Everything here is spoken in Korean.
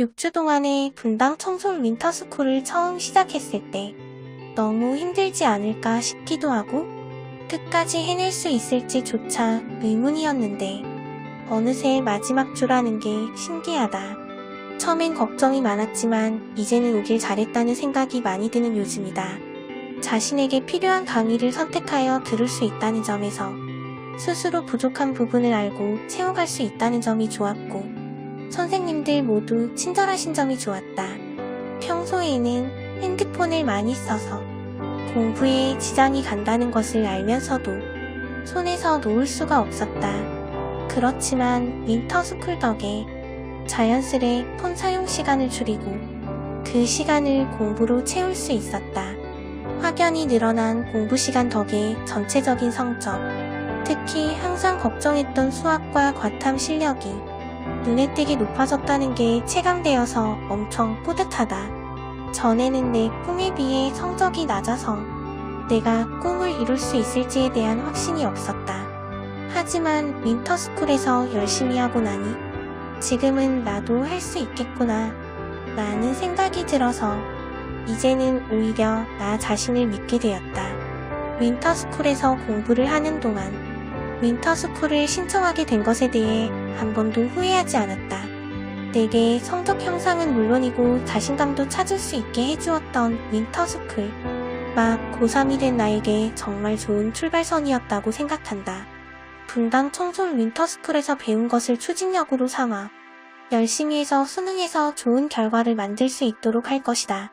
6주 동안의 분당 청솔 윈터스쿨을 처음 시작했을 때 너무 힘들지 않을까 싶기도 하고 끝까지 해낼 수 있을지조차 의문이었는데 어느새 마지막 주라는 게 신기하다. 처음엔 걱정이 많았지만 이제는 오길 잘했다는 생각이 많이 드는 요즘이다. 자신에게 필요한 강의를 선택하여 들을 수 있다는 점에서 스스로 부족한 부분을 알고 채워갈 수 있다는 점이 좋았고 선생님들 모두 친절하신 점이 좋았다. 평소에는 핸드폰을 많이 써서 공부에 지장이 간다는 것을 알면서도 손에서 놓을 수가 없었다. 그렇지만 윈터스쿨 덕에 자연스레 폰 사용 시간을 줄이고 그 시간을 공부로 채울 수 있었다. 확연히 늘어난 공부 시간 덕에 전체적인 성적, 특히 항상 걱정했던 수학과 과탐 실력이 눈에 띄게 높아졌다는 게 체감되어서 엄청 뿌듯하다. 전에는 내 꿈에 비해 성적이 낮아서 내가 꿈을 이룰 수 있을지에 대한 확신이 없었다. 하지만 윈터스쿨에서 열심히 하고 나니 지금은 나도 할 수 있겠구나 라는 생각이 들어서 이제는 오히려 나 자신을 믿게 되었다. 윈터스쿨에서 공부를 하는 동안 윈터스쿨을 신청하게 된 것에 대해 한 번도 후회하지 않았다. 내게 성적 향상은 물론이고 자신감도 찾을 수 있게 해주었던 윈터스쿨. 막 고3이 된 나에게 정말 좋은 출발선이었다고 생각한다. 분당 청솔 윈터스쿨에서 배운 것을 추진력으로 삼아 열심히 해서 수능에서 좋은 결과를 만들 수 있도록 할 것이다.